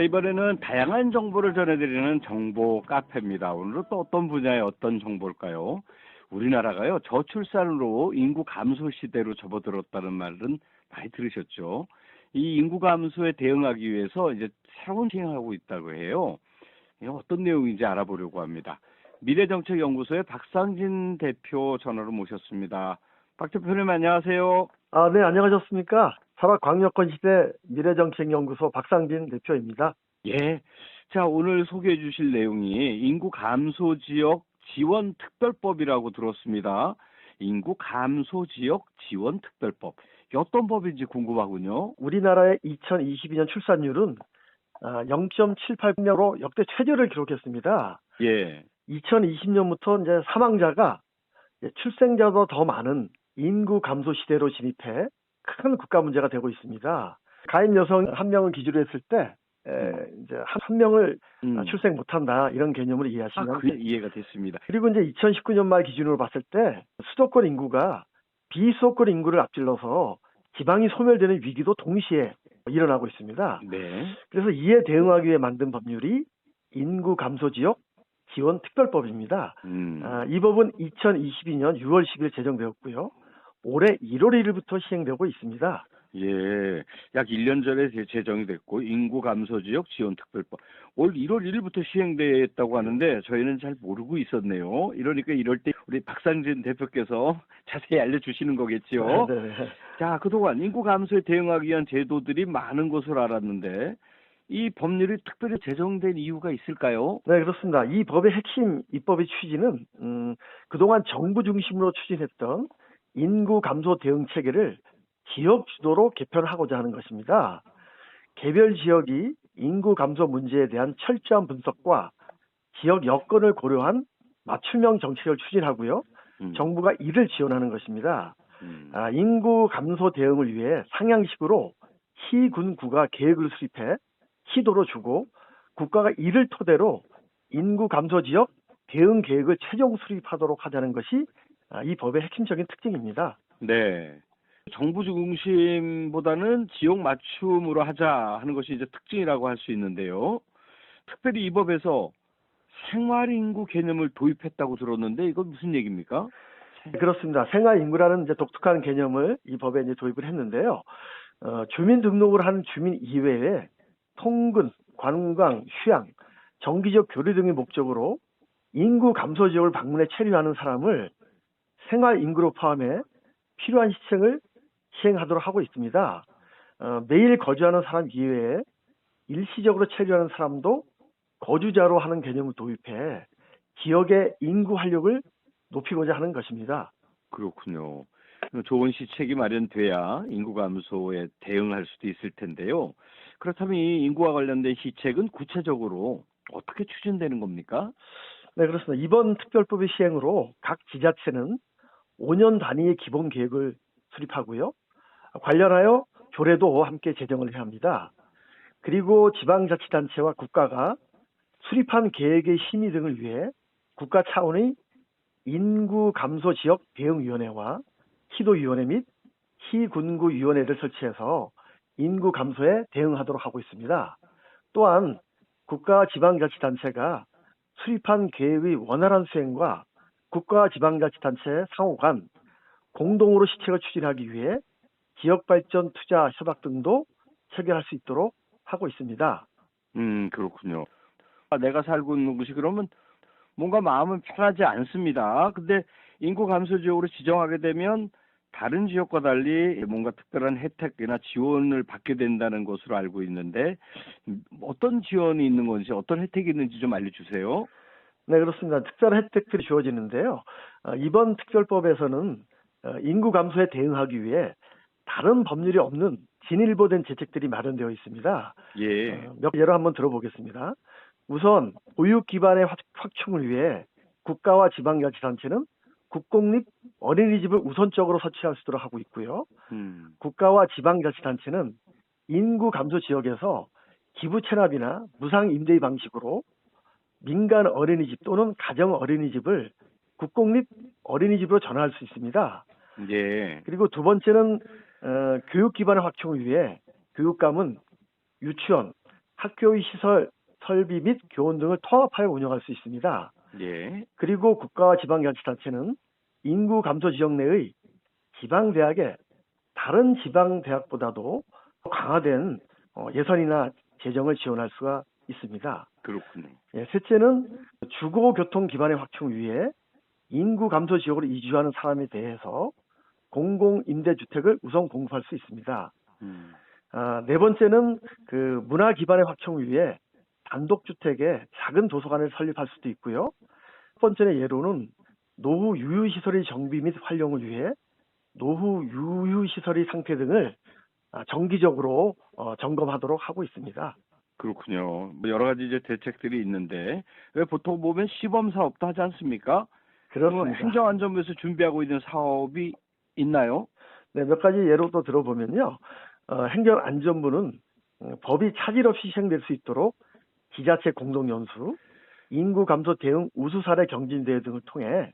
자, 이번에는 다양한 정보를 전해드리는 정보 카페입니다. 오늘은 또 어떤 분야의 어떤 정보일까요? 우리나라가요, 저출산으로 인구 감소 시대로 접어들었다는 말은 많이 들으셨죠? 이 인구 감소에 대응하기 위해서 이제 새로운 시행하고 있다고 해요. 이게 어떤 내용인지 알아보려고 합니다. 미래정책연구소의 박상진 대표 전화로 모셨습니다. 박 대표님 안녕하세요. 아, 네, 안녕하셨습니까? 사학광역권 시대 미래정책연구소 박상진 대표입니다. 예. 자, 오늘 소개해 주실 내용이 인구 감소 지역 지원 특별법이라고 들었습니다. 인구 감소 지역 지원 특별법. 어떤 법인지 궁금하군요. 우리나라의 2022년 출산율은 아, 0.78명으로 역대 최저를 기록했습니다. 예. 2020년부터 이제 사망자가 출생자보다 더 많은 인구 감소 시대로 진입해 큰 국가 문제가 되고 있습니다. 가임 여성 한 명을 기준으로 했을 때 에, 이제 한, 한 명을 음. 출생 못한다 이런 개념으로 아, 이해하시면 그 이해가 됐습니다. 그리고 이제 2019년 말 기준으로 봤을 때 수도권 인구가 비수도권 인구를 앞질러서 지방이 소멸되는 위기도 동시에 일어나고 있습니다. 네. 그래서 이에 대응하기 위해 만든 법률이 인구 감소 지역 지원 특별법입니다. 음. 아, 이 법은 2022년 6월 10일 제정되었고요. 올해 1월 1일부터 시행되고 있습니다. 예. 약 1년 전에 제- 제정이 됐고 인구 감소 지역 지원 특별법 올 1월 1일부터 시행됐다고 하는데 저희는 잘 모르고 있었네요. 이러니까 이럴 때 우리 박상진 대표께서 자세히 알려 주시는 거겠지요. 네, 네. 자, 그동안 인구 감소에 대응하기 위한 제도들이 많은 것으로 알았는데 이 법률이 특별히 제정된 이유가 있을까요? 네, 그렇습니다. 이 법의 핵심 입법의 취지는 음, 그동안 정부 중심으로 추진했던 인구 감소 대응 체계를 지역 주도로 개편하고자 하는 것입니다. 개별 지역이 인구 감소 문제에 대한 철저한 분석과 지역 여건을 고려한 맞춤형 정책을 추진하고요. 음, 정부가 이를 지원하는 것입니다. 음, 아, 인구 감소 대응을 위해 상향식으로 시군구가 계획을 수립해 시도로 주고 국가가 이를 토대로 인구 감소 지역 대응 계획을 최종 수립하도록 하자는 것이 아, 이 법의 핵심적인 특징입니다. 네. 정부 중심보다는 지역 맞춤으로 하자 하는 것이 이제 특징이라고 할 수 있는데요. 특별히 이 법에서 생활 인구 개념을 도입했다고 들었는데 이건 무슨 얘기입니까? 그렇습니다. 생활 인구라는 이제 독특한 개념을 이 법에 이제 도입을 했는데요. 어, 주민 등록을 하는 주민 이외에 통근, 관광, 휴양, 정기적 교류 등의 목적으로 인구 감소 지역을 방문해 체류하는 사람을 생활 인구로 포함해 필요한 시책을 시행하도록 하고 있습니다. 어, 매일 거주하는 사람 이외에 일시적으로 체류하는 사람도 거주자로 하는 개념을 도입해 지역의 인구 활력을 높이고자 하는 것입니다. 그렇군요. 좋은 시책이 마련돼야 인구 감소에 대응할 수도 있을 텐데요. 그렇다면 이 인구와 관련된 시책은 구체적으로 어떻게 추진되는 겁니까? 네, 그렇습니다. 이번 특별법의 시행으로 각 지자체는 5년 단위의 기본 계획을 수립하고요. 관련하여 조례도 함께 제정을 해야 합니다. 그리고 지방자치단체와 국가가 수립한 계획의 심의 등을 위해 국가 차원의 인구 감소 지역 대응위원회와 시도위원회 및 시군구위원회를 설치해서 인구 감소에 대응하도록 하고 있습니다. 또한 국가 지방자치단체가 수립한 계획의 원활한 수행과 국가 지방자치단체 상호 간 공동으로 시책을 추진하기 위해 지역발전 투자 협약 등도 체결할 수 있도록 하고 있습니다. 음, 그렇군요. 아, 내가 살고 있는 곳이 그러면 뭔가 마음은 편하지 않습니다. 근데 인구 감소 지역으로 지정하게 되면 다른 지역과 달리 뭔가 특별한 혜택이나 지원을 받게 된다는 것으로 알고 있는데 음, 어떤 지원이 있는 건지 어떤 혜택이 있는지 좀 알려주세요. 네, 그렇습니다. 특별한 혜택들이 주어지는데요. 어, 이번 특별법에서는 어, 인구 감소에 대응하기 위해 다른 법률이 없는 진일보된 대책들이 마련되어 있습니다. 예. 어, 몇 예로 한번 들어보겠습니다. 우선 보육 기반의 확- 확충을 위해 국가와 지방자치단체는 국공립 어린이집을 우선적으로 설치할 수 있도록 하고 있고요. 음, 국가와 지방자치단체는 인구 감소 지역에서 기부 체납이나 무상 임대 방식으로 민간 어린이집 또는 가정 어린이집을 국공립 어린이집으로 전환할 수 있습니다. 예. 그리고 두 번째는 어, 교육 기반의 확충을 위해 교육감은 유치원, 학교의 시설, 설비 및 교원 등을 통합하여 운영할 수 있습니다. 예. 그리고 국가와 지방자치단체는 인구 감소 지역 내의 지방대학에 다른 지방대학보다도 강화된 어, 예산이나 재정을 지원할 수가 있습니다. 그렇군요. 예, 셋째는 주거 교통 기반의 확충 위해 인구 감소 지역으로 이주하는 사람에 대해서 공공 임대 주택을 우선 공급할 수 있습니다. 음. 아, 네 번째는 그 문화 기반의 확충을 위해 단독 주택에 작은 도서관을 설립할 수도 있고요. 첫 번째는 예로는 노후 유유 시설의 정비 및 활용을 위해 노후 유유 시설의 상태 등을 아, 정기적으로 어, 점검하도록 하고 있습니다. 그렇군요. 뭐 여러 가지 이제 대책들이 있는데 왜 보통 보면 시범 사업도 하지 않습니까? 그렇습니다. 행정안전부에서 준비하고 있는 사업이 있나요? 네, 몇 가지 예로 또 들어보면요. 어, 행정안전부는 어, 법이 차질 없이 시행될 수 있도록 지자체 공동연수, 인구 감소 대응 우수 사례 경진 대회 등을 통해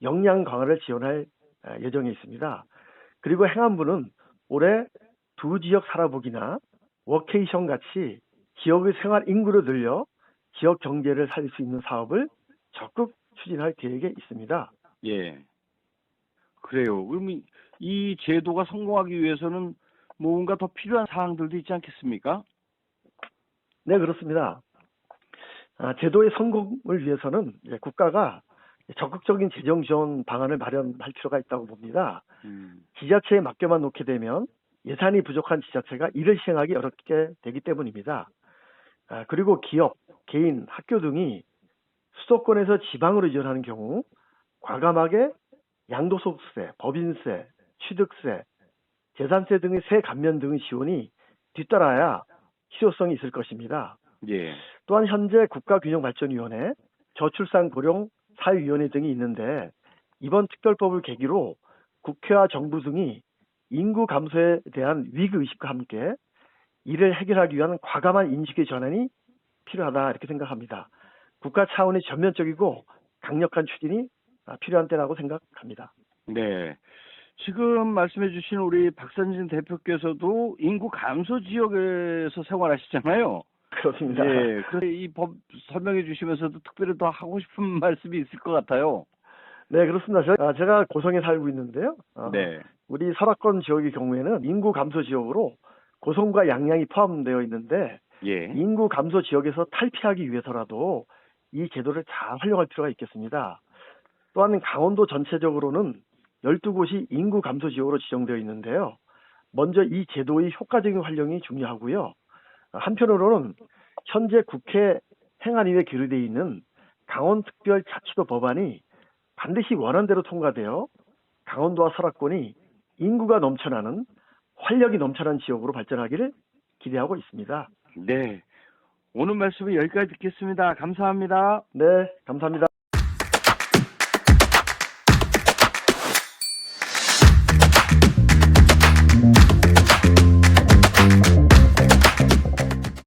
역량 강화를 지원할 어, 예정에 있습니다. 그리고 행안부는 올해 두 지역 살아보기나 워케이션 같이 지역의 생활 인구를 늘려 지역 경제를 살릴 수 있는 사업을 적극 추진할 계획에 있습니다. 예. 그래요. 그럼 이, 이 제도가 성공하기 위해서는 뭔가 더 필요한 사항들도 있지 않겠습니까? 네, 그렇습니다. 아, 제도의 성공을 위해서는 국가가 적극적인 재정 지원 방안을 마련할 필요가 있다고 봅니다. 음. 지자체에 맡겨만 놓게 되면 예산이 부족한 지자체가 이를 시행하기 어렵게 되기 때문입니다. 아, 그리고 기업, 개인, 학교 등이 수도권에서 지방으로 이전하는 경우 과감하게 양도소득세, 법인세, 취득세, 재산세 등의 세 감면 등의 지원이 뒤따라야 실효성이 있을 것입니다. 예. 또한 현재 국가균형발전위원회, 저출산 고령 사회위원회 등이 있는데 이번 특별법을 계기로 국회와 정부 등이 인구 감소에 대한 위기 의식과 함께 이를 해결하기 위한 과감한 인식의 전환이 필요하다 이렇게 생각합니다. 국가 차원의 전면적이고 강력한 추진이 아, 필요한 때라고 생각합니다. 네. 지금 말씀해 주신 우리 박선진 대표께서도 인구 감소 지역에서 생활하시잖아요. 그렇습니다. 예. 그래서 이 법 설명해 주시면서도 특별히 더 하고 싶은 말씀이 있을 것 같아요. 네, 그렇습니다. 저- 아, 제가 고성에 살고 있는데요. 어, 네. 우리 설악권 지역의 경우에는 인구 감소 지역으로 고성과 양양이 포함되어 있는데 예. 인구 감소 지역에서 탈피하기 위해서라도 이 제도를 잘 활용할 필요가 있겠습니다. 또한 강원도 전체적으로는 12곳이 인구 감소 지역으로 지정되어 있는데요. 먼저 이 제도의 효과적인 활용이 중요하고요. 한편으로는 현재 국회 행안위에 계류되어 있는 강원특별자치도 법안이 반드시 원안대로 통과되어 강원도와 설악권이 인구가 넘쳐나는 활력이 넘쳐나는 지역으로 발전하기를 기대하고 있습니다. 네. 오늘 말씀은 여기까지 듣겠습니다. 감사합니다. 네, 감사합니다.